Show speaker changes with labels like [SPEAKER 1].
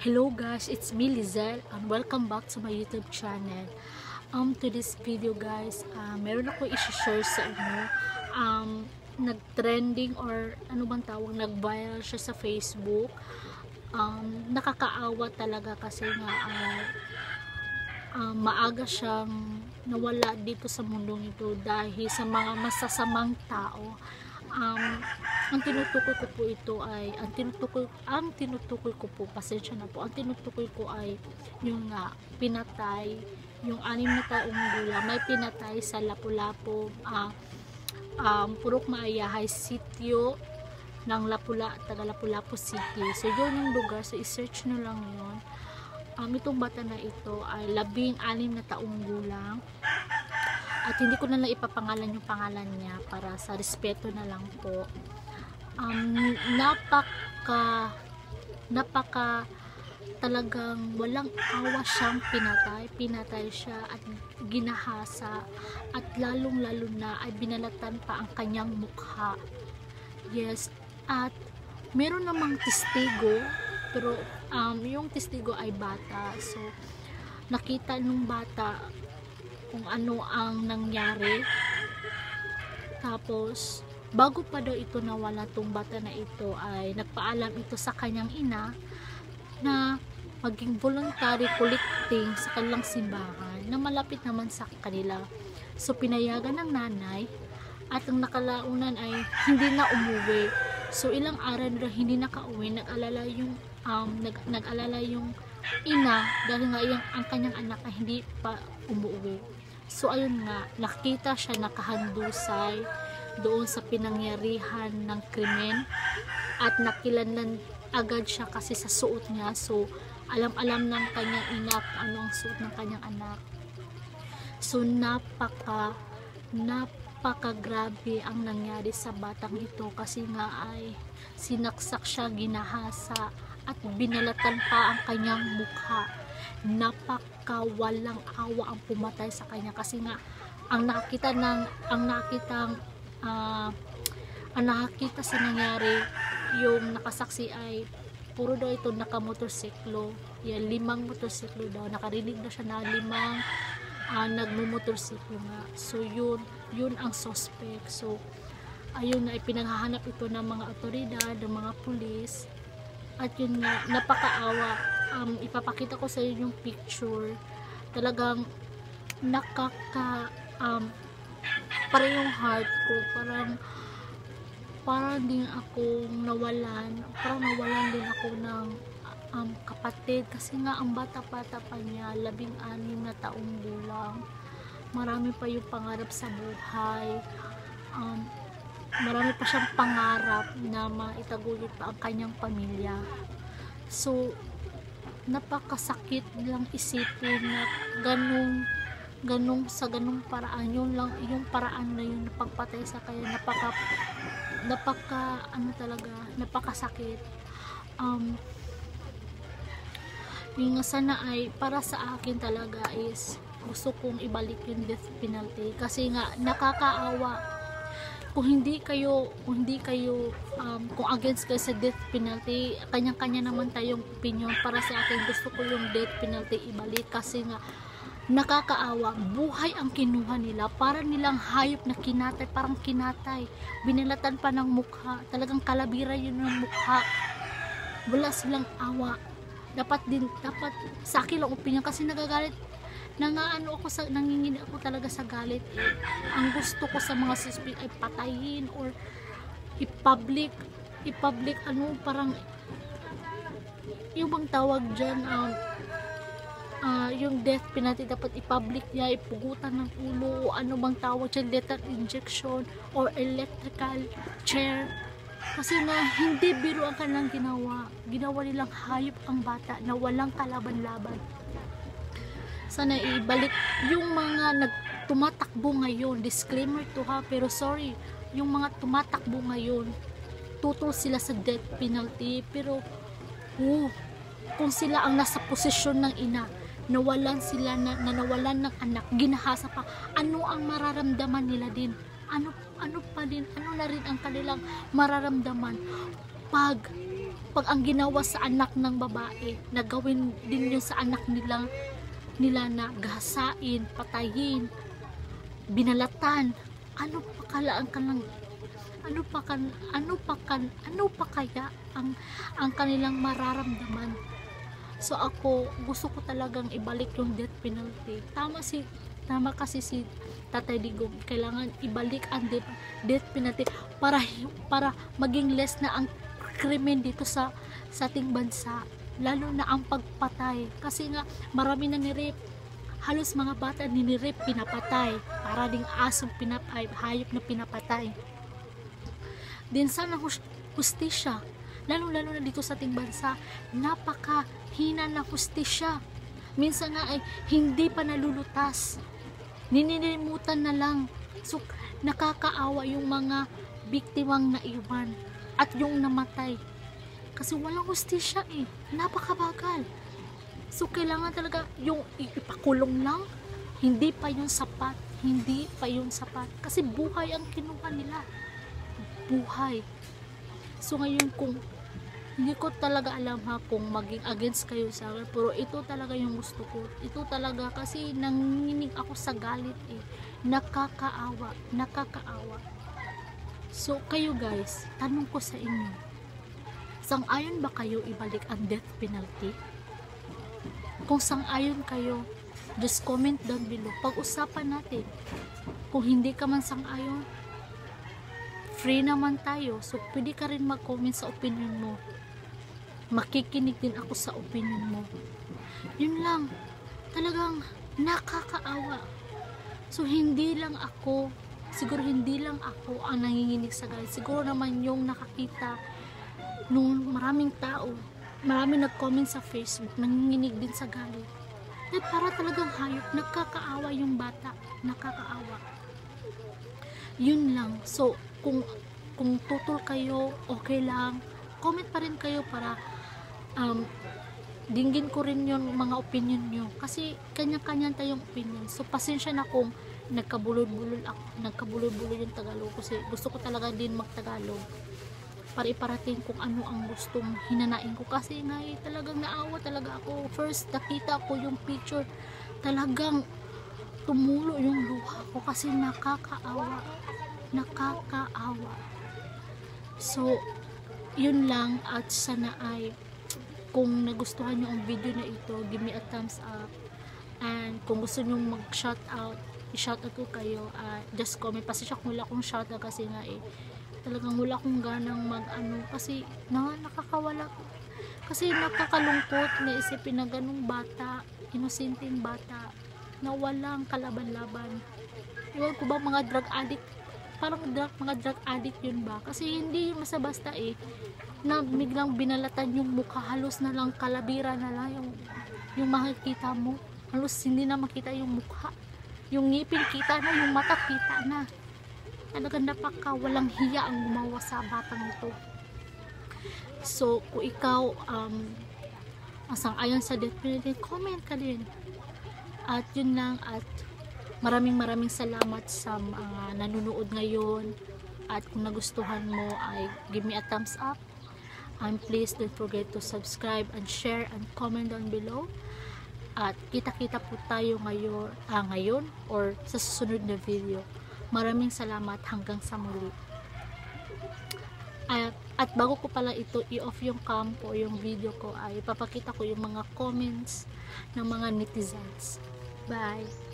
[SPEAKER 1] Hello guys, it's me Lizelle and welcome back to my YouTube channel. Um, to this video guys, uh, meron ako i-share sa inyo. Um, nag-trending or ano bang tawag, nag-viral siya sa Facebook. Um, nakakaawa talaga kasi nga uh, uh, maaga siyang nawala dito sa mundong ito dahil sa mga masasamang tao um, ang tinutukoy ko po ito ay ang tinutukoy ang tinutukoy ko po pasensya na po ang tinutukoy ko ay yung nga pinatay yung anim na taong gulang may pinatay sa Lapu-Lapu uh, um, Purok Maayahay sitio ng Lapula, taga Lapu-Lapu City. So yun yung lugar. So i-search nyo lang yun. Um, itong bata na ito ay labing anim na taong gulang at hindi ko na lang ipapangalan yung pangalan niya para sa respeto na lang po. Um, napaka napaka talagang walang awa siyang pinatay. Pinatay siya at ginahasa at lalong lalo na ay binalatan pa ang kanyang mukha. Yes at meron namang testigo pero um, yung testigo ay bata. So nakita nung bata kung ano ang nangyari. Tapos bago pa daw ito nawala tong bata na ito ay nagpaalam ito sa kanyang ina na maging voluntary collecting sa kanilang simbahan na malapit naman sa kanila. So pinayagan ng nanay at ang nakalaunan ay hindi na umuwi. So ilang araw na hindi nakauwi nag-alala yung um, nag, nag-alala yung ina dahil nga yung, ang kanyang anak ay hindi pa umuwi So ayun nga, nakita siya nakahandusay doon sa pinangyarihan ng krimen at nakilanlan agad siya kasi sa suot niya. So alam-alam ng kanyang inak ano ang suot ng kanyang anak. So napaka napaka grabe ang nangyari sa batang ito kasi nga ay sinaksak siya, ginahasa at binalatan pa ang kanyang mukha napaka walang awa ang pumatay sa kanya. Kasi nga ang nakita ng ang nakitang uh, ang nakakita sa nangyari yung nakasaksi ay puro daw ito nakamotorsiklo. Yan limang motorsiklo daw. Nakarinig na siya na limang uh, nagmumotorsiklo nga. So yun yun ang suspect. So ayun na ipinaghahanap ito ng mga otoridad ng mga pulis. At yun nga napakaawa um, ipapakita ko sa inyo yung picture. Talagang nakaka um, parang yung heart ko. Parang parang din ako nawalan parang nawalan din ako ng um, kapatid. Kasi nga ang bata-bata pa niya labing anim na taong gulang. Marami pa yung pangarap sa buhay. Um, marami pa siyang pangarap na maitaguyod pa ang kanyang pamilya. So napakasakit lang isipin na ganung ganung sa ganung paraan yun lang yung paraan na yun pagpatay sa kaya napaka napaka ano talaga napakasakit. Um yung sana ay para sa akin talaga is gusto kong ibalik yung death penalty. Kasi nga nakakaawa kung hindi kayo kung hindi kayo um, kung against kayo sa death penalty kanya-kanya naman tayong opinion. Para sa akin gusto ko yung death penalty ibalik kasi nga nakakaawa. Buhay ang kinuha nila. Para nilang hayop na kinatay parang kinatay. Binalatan pa ng mukha. Talagang kalabira yun ng mukha. Wala silang awa. Dapat din dapat sa akin lang opinion kasi nagagalit nangaano ako sa nangingin ako talaga sa galit. Ang gusto ko sa mga suspect ay patayin or i-public i-public ano parang yung bang tawag dyan um, uh, yung death penalty dapat i-public niya ipugutan ng ulo o ano bang tawag dyan lethal injection or electrical chair. Kasi na hindi biro ang kanilang ginawa. Ginawa nilang hayop ang bata na walang kalaban-laban sana ibalik yung mga nagtumatakbo ngayon disclaimer to ha pero sorry yung mga tumatakbo ngayon tutol sila sa death penalty pero oh, kung sila ang nasa posisyon ng ina nawalan sila na, na nawalan ng anak ginahasa pa ano ang mararamdaman nila din? Ano ano pa din ano na rin ang kanilang mararamdaman? Pag pag ang ginawa sa anak ng babae, nagawin din yun sa anak nila nila na gasain, patayin, binalatan. Ano pa kala ang kanang ano pa kan ano pa kan ano pa kaya ang ang kanilang mararamdaman? So ako gusto ko talagang ibalik yung death penalty. Tama si tama kasi si Tatay Digong. Kailangan ibalik ang death, death penalty para para maging less na ang krimen dito sa sa ating bansa lalo na ang pagpatay. Kasi nga marami na ni-rape halos mga bata ninirip pinapatay. Para ding asong pinapay hayop na pinapatay. Din sana hus- hustisya lalo lalo na dito sa ating bansa napaka hina ng hustisya. Minsan nga ay hindi pa nalulutas. Ninilimutan na lang. So nakakaawa yung mga biktimang naiwan at yung namatay kasi walang hustisya eh napakabagal So, kailangan talaga yung ipakulong lang. Hindi pa yung sapat. Hindi pa yung sapat. Kasi buhay ang kinuha nila. Buhay. So, ngayon kung hindi ko talaga alam ha kung maging against kayo sa akin. Pero ito talaga yung gusto ko. Ito talaga kasi nanginig ako sa galit eh. Nakakaawa. Nakakaawa. So, kayo guys, tanong ko sa inyo. Sang-ayon ba kayo ibalik ang death penalty? Kung sang-ayon kayo, just comment down below. Pag-usapan natin. Kung hindi ka man sang-ayon, free naman tayo. So, pwede ka rin mag-comment sa opinion mo. Makikinig din ako sa opinion mo. Yun lang. Talagang nakakaawa. So, hindi lang ako, siguro hindi lang ako ang nanginginig sa galit. Siguro naman yung nakakita nung maraming tao marami nag-comment sa Facebook, nanginginig din sa galit. Eh, para talagang hayop, nakakaawa yung bata, nakakaawa. Yun lang. So, kung kung tutol kayo, okay lang. Comment pa rin kayo para um, dinggin ko rin yung mga opinion nyo. Kasi kanya-kanya tayong opinion. So, pasensya na kung nagkabulol-bulol ako, nagkabulol-bulol yung Tagalog kasi gusto ko talaga din magtagalog para iparating kung ano ang gustong hinanain ko. Kasi nga eh, talagang naawa talaga ako. First nakita ko yung picture. Talagang tumulo yung luha ko kasi nakakaawa. Nakakaawa. So yun lang at sana ay kung nagustuhan nyo ang video na ito give me a thumbs up. And kung gusto nyo mag shout out i-shout out ko kayo. Uh, just comment. Pasensya kung wala akong shout out kasi nga eh talagang wala akong ganang mag ano kasi na, nakakawala. Kasi nakakalungkot na isipin na ganung bata inosenteng bata na walang kalaban-laban. Iwan ko ba mga drug addict? Parang drug, mga drug addict yun ba? Kasi hindi basta-basta eh na biglang binalatan yung mukha. Halos na lang kalabira na lang yung, yung makikita mo. Halos hindi na makita yung mukha. Yung ngipin kita na yung mata kita na talagang napaka walang hiya ang gumawa sa batang ito. So kung ikaw um, asang ayon sa penalty comment ka din. At yun lang at maraming maraming salamat sa mga nanonood ngayon. At kung nagustuhan mo ay give me a thumbs up. And please don't forget to subscribe and share and comment down below. At kita-kita po tayo ngayon, ah, ngayon or sa susunod na video Maraming salamat hanggang sa muli. At, at bago ko pala ito i-off yung cam ko, yung video ko, ay ipapakita ko yung mga comments ng mga netizens. Bye!